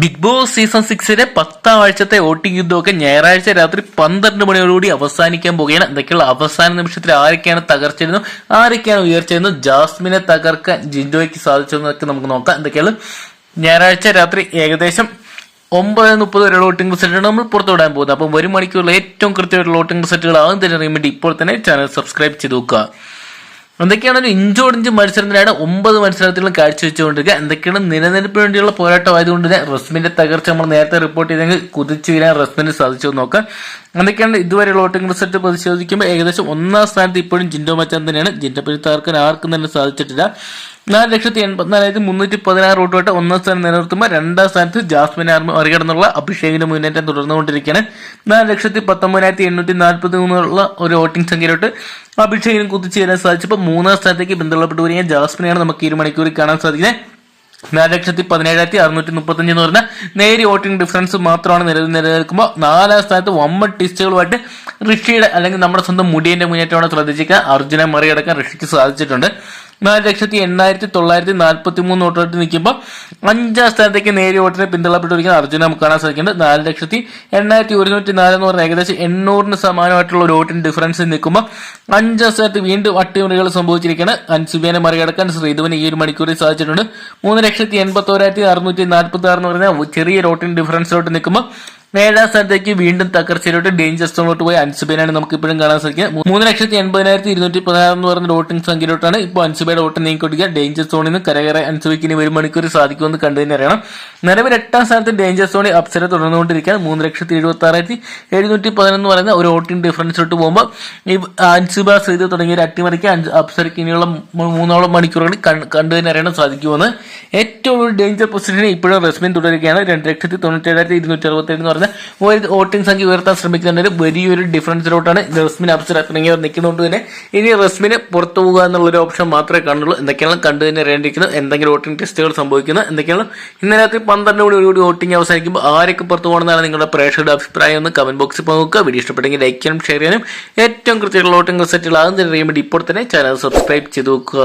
Big boss season സിക്സിലെ പത്താം ആഴ്ചത്തെ voting യുദ്ധമൊക്കെ ഞായറാഴ്ച രാത്രി പന്ത്രണ്ട് മണിയോടുകൂടി അവസാനിക്കാൻ പോകുകയാണ് എന്തൊക്കെയുള്ള അവസാന നിമിഷത്തിൽ ആരൊക്കെയാണ് തകർച്ചിരുന്നു ആരൊക്കെയാണ് ഉയർച്ചയെന്നും ജാസ്മിനെ തകർക്കാൻ ജിൻഡോയ്ക്ക് സാധിച്ചു എന്നൊക്കെ നമുക്ക് നോക്കാം. എന്തൊക്കെയാണ് ഞായറാഴ്ച രാത്രി ഏകദേശം ഒമ്പത് മുപ്പത് വരെ വോട്ടിംഗ് റിസൾട്ടാണ് നമ്മൾ പുറത്തുവിടാൻ പോകുന്നത്. അപ്പം ഒരു മണിക്കൂറിൽ ഏറ്റവും കൃത്യമായിട്ടുള്ള വോട്ടിംഗ് റിസൾട്ടുകൾ ആകും തന്നെ അറിയാൻ വേണ്ടി ഇപ്പോൾ തന്നെ ചാനൽ സബ്സ്ക്രൈബ് ചെയ്ത് നോക്കുക എന്തൊക്കെയാണ് ഒരു ഇഞ്ചോടിഞ്ച് മത്സരത്തിലാണ് ഒമ്പത് മത്സരത്തിലും കാഴ്ചവെച്ചുകൊണ്ടിരിക്കുക. എന്തൊക്കെയാണ് നിലനിൽപ്പിന് വേണ്ടിയുള്ള പോരാട്ടമായതുകൊണ്ട് തന്നെ റസ്മിന്റെ തകർച്ച നമ്മൾ നേരത്തെ റിപ്പോർട്ട് ചെയ്തെങ്കിൽ കുതിച്ചു വീരാൻ റസ്മിന് സാധിച്ചു നോക്കാം. എന്തൊക്കെയാണ് ഇതുവരെയുള്ള വോട്ടിംഗ് റിസൾട്ട് പരിശോധിക്കുമ്പോൾ ഏകദേശം ഒന്നാം സ്ഥാനത്ത് ഇപ്പോഴും ജിൻഡോ മച്ചാൻ തന്നെയാണ്. ജിൻഡോ പെരുത്താർക്കും ആർക്കും തന്നെ സാധിച്ചിട്ടില്ല. നാല് ലക്ഷത്തി എൺപത്തിനാലായിരത്തി മുന്നൂറ്റി പതിനാറ് വോട്ടുമായിട്ട് ഒന്നാം സ്ഥാനം നിലനിർത്തുമ്പോൾ രണ്ടാം സ്ഥാനത്ത് ജാസ്മിൻ ആർമി മറികടന്നുള്ള അഭിഷേകിന്റെ മുന്നേറ്റം തുടർന്നുകൊണ്ടിരിക്കുകയാണ്. നാല് ലക്ഷത്തി പത്തൊമ്പതിനായിരത്തി എണ്ണൂറ്റി നാൽപ്പത്തി മൂന്നുള്ള ഒരു വോട്ടിംഗ് സംഖ്യയിലോട്ട് അഭിഷേകിനും കുത്തിച്ചേരാൻ സാധിച്ചപ്പോൾ മൂന്നാം സ്ഥാനത്തേക്ക് ബന്ധപ്പെട്ട് വരിക ജാസ്മിനെയാണ് നമുക്ക് ഒരു മണിക്കൂറിൽ കാണാൻ സാധിക്കുന്നത്. നാല് ലക്ഷത്തി പതിനേഴായിരത്തി അറുന്നൂറ്റി മുപ്പത്തഞ്ച് എന്ന് പറഞ്ഞ നേരി വോട്ടിംഗ് ഡിഫറൻസ് മാത്രമാണ് നിലവിൽ നിലനിൽക്കുമ്പോൾ നാലാം സ്ഥാനത്ത് വമ്പൻ ടിസ്റ്റുകളുമായിട്ട് ഋഷിയുടെ അല്ലെങ്കിൽ നമ്മുടെ സ്വന്തം മുടിയന്റെ മുന്നേറ്റമാണ് ശ്രദ്ധിച്ചിരിക്കുക. അർജുനെ മറികടക്കാൻ ഋഷിക്ക് സാധിച്ചിട്ടുണ്ട്. നാല് ലക്ഷത്തി എണ്ണായിരത്തി തൊള്ളായിരത്തി നാൽപ്പത്തി മൂന്ന് വോട്ടോട്ട് നിൽക്കുമ്പോൾ അഞ്ചാം സ്ഥാനത്തേക്ക് നേരിയ വോട്ടിനെ പിന്തള്ളപ്പെട്ടിരിക്കുന്ന അർജുന നമുക്ക് കാണാൻ സാധിക്കുന്നുണ്ട്. നാല് ലക്ഷത്തി എണ്ണായിരത്തി ഒരുന്നൂറ്റി നാല് എന്ന് പറഞ്ഞാൽ ഏകദേശം എണ്ണൂറിന് സമാനമായിട്ടുള്ള ഒരു വോട്ടിന് ഡിഫറൻസ് നിൽക്കുമ്പോൾ അഞ്ചാം സ്ഥാനത്ത് വീണ്ടും അട്ടിമറികൾ സംഭവിച്ചിരിക്കുകയാണ്. അൻസുബിയനെ മറികടക്കാൻ ശ്രീധുവിന് ഈ ഒരു മണിക്കൂറിൽ സാധിച്ചിട്ടുണ്ട്. മൂന്ന് ലക്ഷത്തി എൺപത്തോരായിരത്തി അറുന്നൂറ്റി നാൽപ്പത്തി ആറ് എന്ന് പറഞ്ഞാൽ ചെറിയ വോട്ടിന് ഡിഫറൻസിലോട്ട് നിൽക്കുമ്പോൾ ഏഴാം സ്ഥാനത്തേക്ക് വീണ്ടും തകർച്ചയിലോട്ട് ഡേഞ്ചർ സോണിലോട്ട് പോയി അൻസുബേനാണ് നമുക്ക് ഇപ്പോഴും കാണാൻ സാധിക്കുക മൂന്ന് ലക്ഷത്തി എൺപതിനായിരത്തി ഇരുന്നൂറ്റി പതിനാറ് എന്ന് പറഞ്ഞ വോട്ടിംഗ് സംഖ്യയിലോട്ടാണ് ഇപ്പോൾ അൻസുബയുടെ വോട്ട് നീങ്ങിക്കൊടുക്കുക ഡേഞ്ചർ സോണിൽ നിന്ന് കരകയറി അൻസുബയ്ക്ക് ഇനി ഒരു മണിക്കൂർ സാധിക്കുമെന്ന് കണ്ടു അറിയണം. നിലവിൽ എട്ടാം സ്ഥാനത്ത് ഡേഞ്ചർ സോണിൽ അപ്സര തുടർന്നുകൊണ്ടിരിക്കുകയാണ്. മൂന്ന് ലക്ഷത്തി എഴുപത്തി ആറായിരത്തി എഴുന്നൂറ്റി പതിനൊന്ന് പറയുന്ന ഒരു വോട്ടിംഗ് ഡിഫറൻസിലോട്ട് പോകുമ്പോൾ ഈ അൻസുബ സീത തുടങ്ങിയ ഒരു അട്ടിമറിക്ക് അപ്സരയ്ക്ക് ഇനിയുള്ള മൂന്നോളം മണിക്കൂറുകൾ കണ്ടു അറിയണം സാധിക്കുമെന്ന്. ഏറ്റവും ഡേഞ്ചർ പൊസിഷനിൽ ഇപ്പോഴും റെസ്മിൻ തുടരുകയാണ്. രണ്ട് ലക്ഷത്തി തൊണ്ണൂറ്റി ഏഴായിരത്തി ഇരുന്നൂറ്റി അറുപത്തി എന്ന് പറഞ്ഞ ഒരു വോട്ടിംഗ് സംഖ്യ ഉയർത്താൻ ശ്രമിക്കുന്നുണ്ടെങ്കിൽ വലിയൊരു ഡിഫറൻസിലോട്ടാണ് റസ്മിൻ അപ്സര ഇറങ്ങിയവർ നിൽക്കുന്നതുകൊണ്ട് തന്നെ. ഇനി റസ്മിന് പുറത്തു പോകുക എന്നുള്ള ഒരു ഓപ്ഷൻ മാത്രമേ കാണുള്ളൂ എന്തൊക്കെയാണ് കണ്ടു തന്നെ അറിയേണ്ടിരിക്കുന്നത് എന്തെങ്കിലും വോട്ടിംഗ് ടെസ്റ്റുകൾ സംഭവിക്കുന്നത് എന്തൊക്കെയാണ്? ഇന്ന് രാത്രി പന്ത്രണ്ട് മണിയോടുകൂടി വോട്ടിംഗ് അവസാനിക്കുമ്പോൾ ആരൊക്കെ പുറത്തു പോകണമെന്നാണ് നിങ്ങളുടെ പ്രേക്ഷകരുടെ അഭിപ്രായം എന്ന് കമന്റ് ബോക്സിൽ നോക്കുക വീഡിയോ ഇഷ്ടപ്പെട്ടെങ്കിൽ ലൈക്ക് ചെയ്യാനും ഷെയർ ചെയ്യാനും. ഏറ്റവും കൃത്യമുള്ള വോട്ടിംഗ് റിസൾട്ടുകൾ ആകുന്നതിന് വേണ്ടി ഇപ്പോൾ തന്നെ ചാനൽ സബ്സ്ക്രൈബ് ചെയ്ത് നോക്കുക